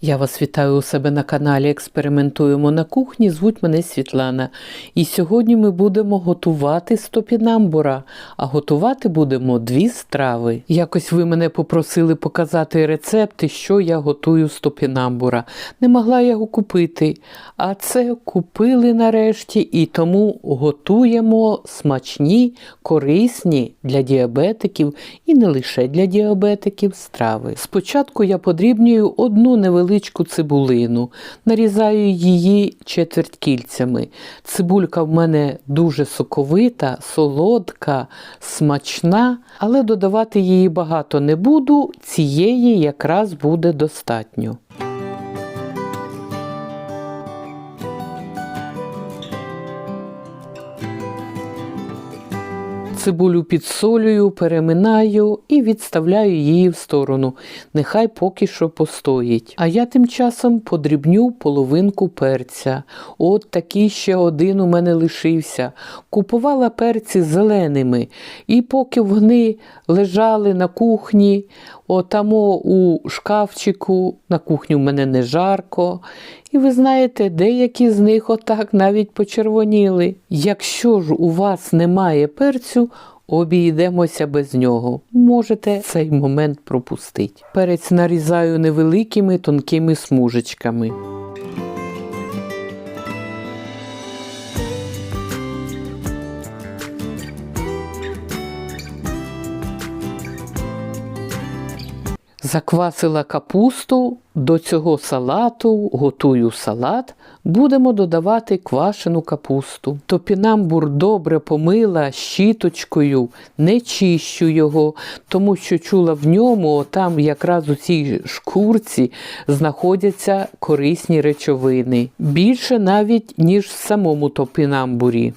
Я вас вітаю у себе на каналі Експериментуємо на кухні. Звуть мене Світлана. І сьогодні ми будемо готувати з топінамбура, а готувати будемо дві страви. Якось ви мене попросили показати рецепти, що я готую з топінамбура. Не могла його купити, а це купили нарешті і тому готуємо смачні, корисні для діабетиків і не лише для діабетиків страви. Спочатку я подрібнюю одну невеличку цибулину, нарізаю її четвертькільцями. Цибулька в мене дуже соковита, солодка, смачна, але додавати її багато не буду, цієї якраз буде достатньо. Цибулю підсолюю, переминаю і відставляю її в сторону. Нехай поки що постоїть. А я тим часом подрібню половинку перця. От такий ще один у мене лишився. Купувала перці зеленими. І поки вони лежали на кухні, отамо у шкафчику, на кухню в мене не жарко. І ви знаєте, деякі з них отак навіть почервоніли. Якщо ж у вас немає перцю, обійдемося без нього. Можете цей момент пропустити. Перець нарізаю невеликими тонкими смужечками. Заквасила капусту, до цього салату готую салат, будемо додавати квашену капусту. Топінамбур добре помила щіточкою, не чищу його, тому що чула в ньому, там якраз у цій шкурці знаходяться корисні речовини. Більше навіть, ніж в самому топінамбурі.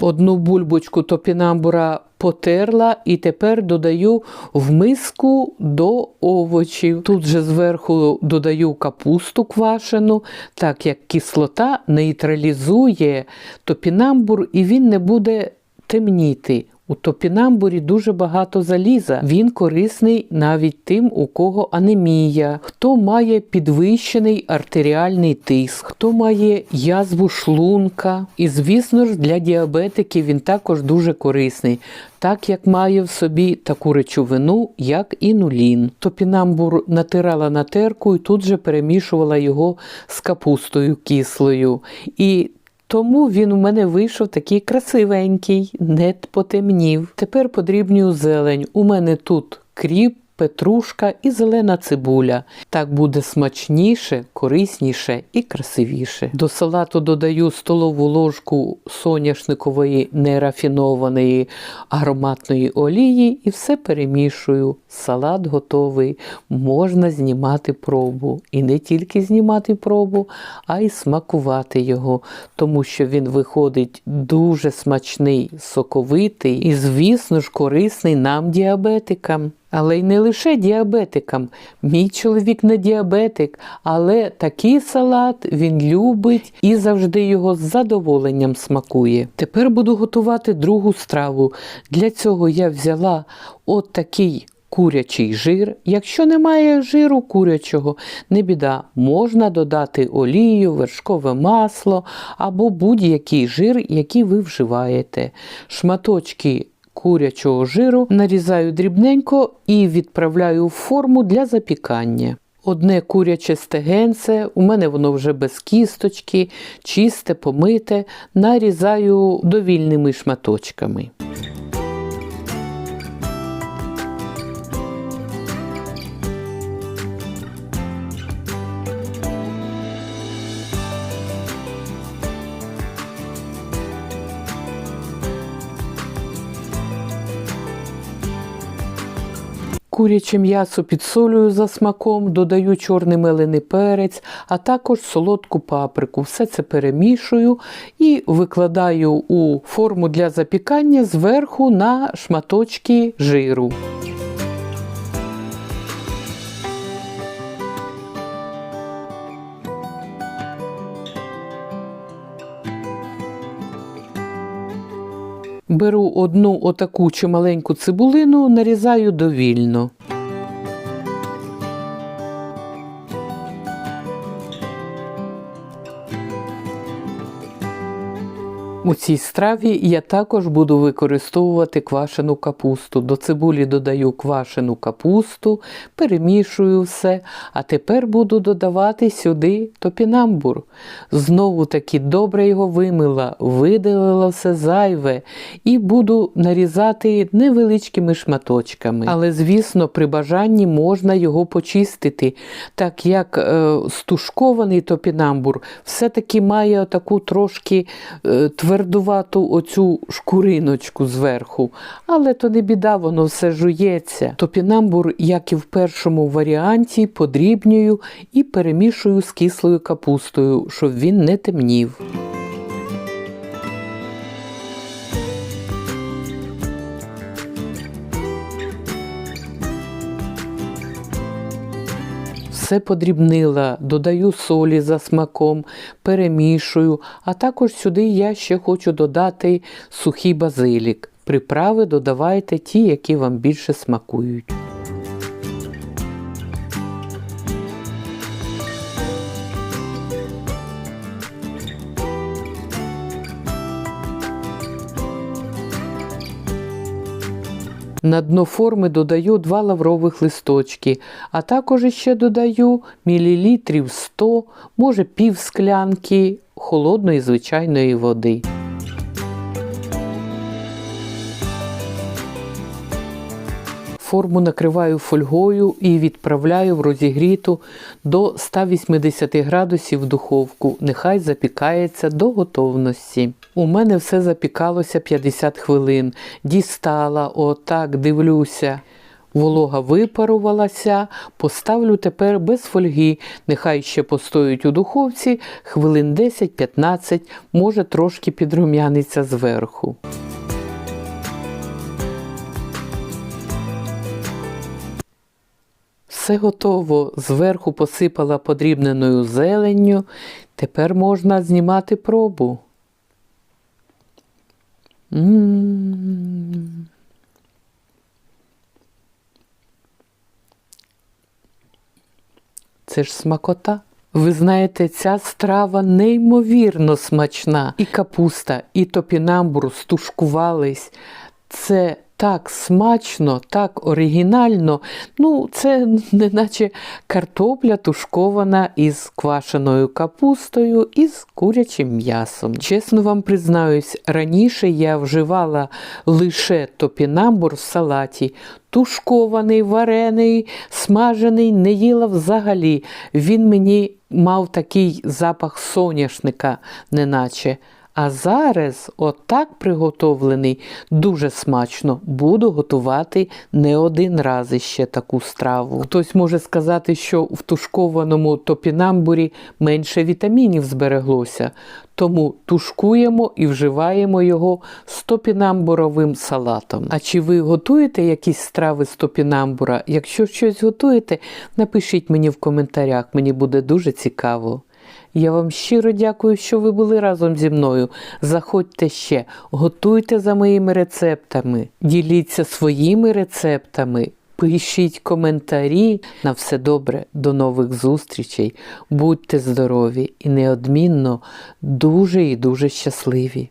Одну бульбочку топінамбура потерла і тепер додаю в миску до овочів. Тут же зверху додаю капусту квашену, так як кислота нейтралізує топінамбур і він не буде темніти. У топінамбурі дуже багато заліза. Він корисний навіть тим, у кого анемія, хто має підвищений артеріальний тиск, хто має язву шлунка. І, звісно ж, для діабетиків він також дуже корисний, так як має в собі таку речовину, як інулін. Топінамбур натирала на терку і тут же перемішувала його з капустою кислою. І тому він у мене вийшов такий красивенький, не потемнів. Тепер подрібнюю зелень. У мене тут кріп, петрушка і зелена цибуля. Так буде смачніше, корисніше і красивіше. До салату додаю столову ложку соняшникової нерафінованої ароматної олії і все перемішую. Салат готовий. Можна знімати пробу. І не тільки знімати пробу, а й смакувати його, тому що він виходить дуже смачний, соковитий і, звісно ж, корисний нам, діабетикам. Але й не лише діабетикам. Мій чоловік не діабетик, але такий салат він любить і завжди його з задоволенням смакує. Тепер буду готувати другу страву. Для цього я взяла от такий курячий жир. Якщо немає жиру курячого, не біда, можна додати олію, вершкове масло або будь-який жир, який ви вживаєте. Шматочки курячого жиру нарізаю дрібненько і відправляю в форму для запікання. Одне куряче стегенце, у мене воно вже без кісточки, чисте, помите, нарізаю довільними шматочками. Куряче м'ясо підсолюю за смаком, додаю чорний мелений перець, а також солодку паприку. Все це перемішую і викладаю у форму для запікання зверху на шматочки жиру. Беру одну отаку чималеньку цибулину, нарізаю довільно. У цій страві я також буду використовувати квашену капусту. До цибулі додаю квашену капусту, перемішую все, а тепер буду додавати сюди топінамбур. Знову таки добре його вимила, видалила все зайве і буду нарізати невеличкими шматочками. Але, звісно, при бажанні можна його почистити, так як е, стушкований топінамбур все-таки має таку трошки е, твердувату оцю шкуриночку зверху. Але то не біда, воно все жується. Топінамбур, як і в першому варіанті, подрібнюю і перемішую з кислою капустою, щоб він не темнів. Все подрібнила, додаю солі за смаком, перемішую, а також сюди я ще хочу додати сухий базилік. Приправи додавайте ті, які вам більше смакують. На дно форми додаю два лаврових листочки, а також ще додаю мілілітрів 100, може пів склянки холодної звичайної води. Форму накриваю фольгою і відправляю в розігріту до 180 градусів духовку. Нехай запікається до готовності. У мене все запікалося 50 хвилин. Дістала, отак дивлюся. Волога випарувалася, поставлю тепер без фольги. Нехай ще постоють у духовці хвилин 10-15, може трошки підрум'яниться зверху. Все готово. Зверху посипала подрібненою зеленню. Тепер можна знімати пробу. М-м-м. Це ж смакота. Ви знаєте, ця страва неймовірно смачна. І капуста, і топінамбур стушкувались. Це так смачно, так оригінально. Ну, це неначе картопля тушкована із квашеною капустою і з курячим м'ясом. Чесно вам признаюсь, раніше я вживала лише топінамбур в салаті. Тушкований, варений, смажений, не їла взагалі. Він мені мав такий запах соняшника, неначе. А зараз, отак приготовлений, дуже смачно. Буду готувати не один раз іще таку страву. Хтось може сказати, що в тушкованому топінамбурі менше вітамінів збереглося, тому тушкуємо і вживаємо його з топінамбуровим салатом. А чи ви готуєте якісь страви з топінамбура? Якщо щось готуєте, напишіть мені в коментарях, мені буде дуже цікаво. Я вам щиро дякую, що ви були разом зі мною. Заходьте ще, готуйте за моїми рецептами, діліться своїми рецептами, пишіть коментарі. На все добре, до нових зустрічей. Будьте здорові і неодмінно дуже і дуже щасливі.